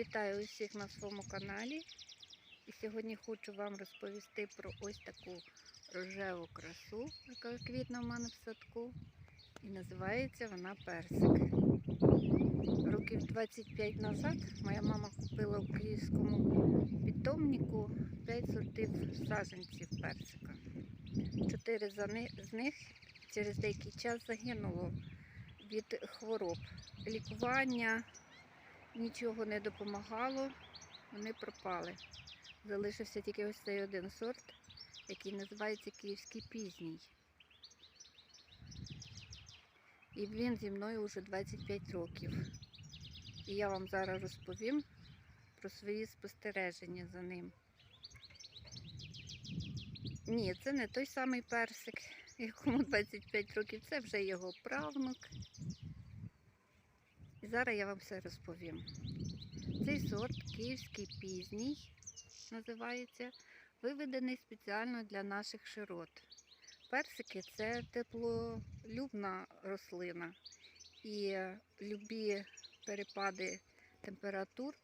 Вітаю усіх на своєму каналі. І сьогодні хочу вам розповісти про ось таку рожеву красу, яка квітне в мене в садку. І називається вона персик. Років 25 назад моя мама купила в київському питомнику 5 сортів саджанців персика. Чотири з них через деякий час загинуло від хвороб. Лікування нічого не допомагало, вони пропали. Залишився тільки ось цей один сорт, який називається Київський пізній. І він зі мною вже 25 років. І я вам зараз розповім про свої спостереження за ним. Ні, це не той самий персик, якому 25 років, це вже його правнук. І зараз я вам все розповім. Цей сорт київський пізній називається, виведений спеціально для наших широт. Персики це теплолюбна рослина, і любі перепади температур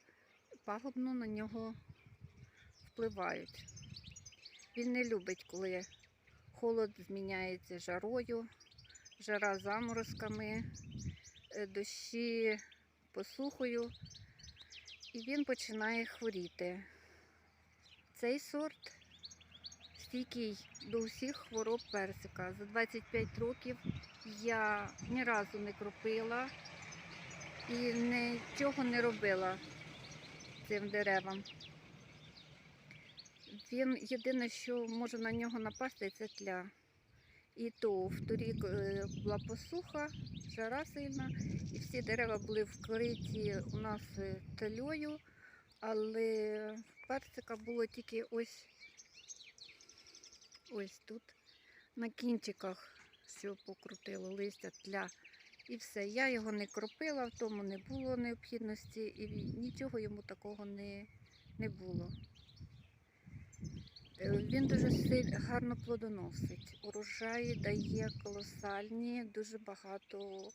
пагубно на нього впливають. Він не любить, коли холод зміняється жарою, жара заморозками, дощі посухою, і він починає хворіти. Цей сорт стійкий до усіх хвороб персика. За 25 років я ні разу не кропила і нічого не робила цим деревам. Він єдине, що може на нього напасти, це тля. І то в торік е, була посуха, жара сильна, і всі дерева були вкриті у нас е, тлею, але персика було тільки ось, ось тут, на кінчиках, що покрутило листя тля. І все. Я його не кропила, в тому не було необхідності, і нічого йому такого не, не було. Е, Він дуже силь- гарно плодоносить. Урожаї дає колосальні, дуже багато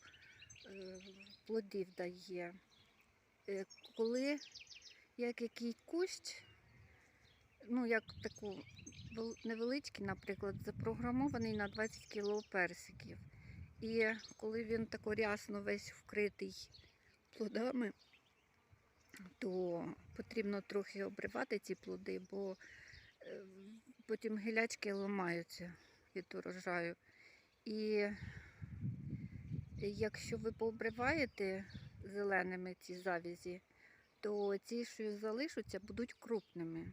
е, плодів дає. Е, Коли як який кущ, ну як таку невеличкий, наприклад, запрограмований на 20 кг персиків. І коли він тако рясно весь вкритий плодами, то потрібно трохи обривати ці плоди, бо потім гілячки ламаються від урожаю. І якщо ви пообриваєте зеленими ці завязі, то ці, що залишаться, будуть крупними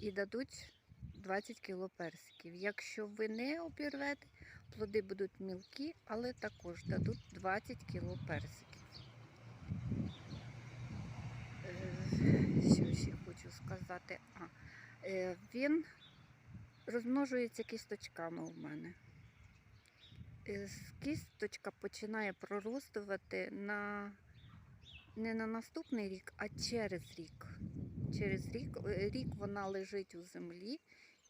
і дадуть 20 кг персиків. Якщо ви не обірвете, плоди будуть мілкі, але також дадуть 20 кг персиків. Е, Що ще хочу сказати? А, він розмножується кісточками у мене. Е, Кісточка починає проростувати на не на наступний рік, а через рік. Через рік, е, рік вона лежить у землі,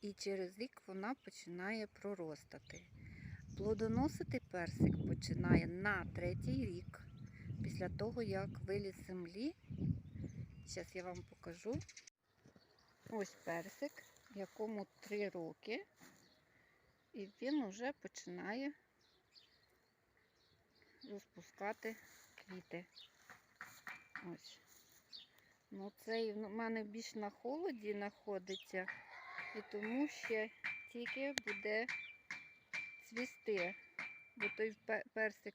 і через рік вона починає проростати. Плодоносити персик починає на третій рік після того, як виліз з землі. Зараз я вам покажу. Ось персик, якому 3 роки, і він вже починає розпускати квіти. Ось. Ну, цей в мене більш на холоді знаходиться, і тому ще тільки буде цвісти. Бо той персик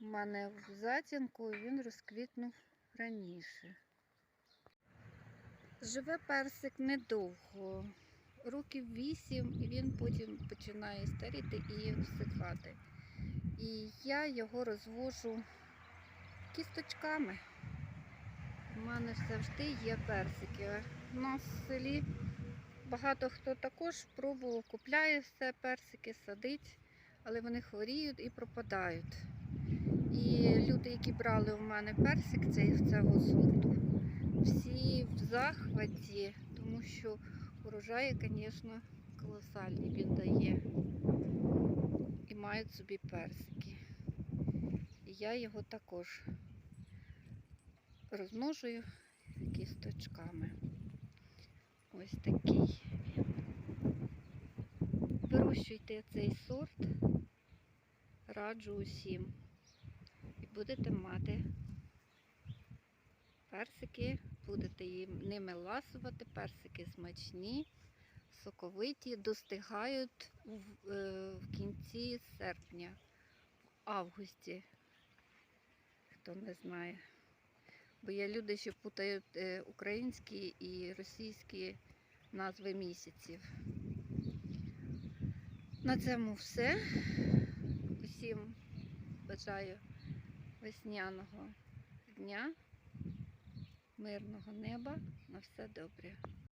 у мене в затінку, він розквітнув раніше. Живе персик недовго, років вісім, і він потім починає старіти і всихати. І я його розвожу кісточками. У мене завжди є персики. У нас в селі багато хто також пробував, купляє все персики, садить, але вони хворіють і пропадають. І люди, які брали у мене персик цього сорту, всі в захваті, тому що урожаї, звісно, колосальні він дає. І мають собі персики. І я його також розмножую кісточками. Ось такий він. Вирощуйте цей сорт, раджу усім. І будете мати персики, будете їм ними ласувати, персики смачні, соковиті, достигають в, е, в кінці серпня, в августі, хто не знає. Бо є люди, що путають е, українські і російські назви місяців. На цьому все. Усім бажаю весняного дня, мирного неба. На все добре.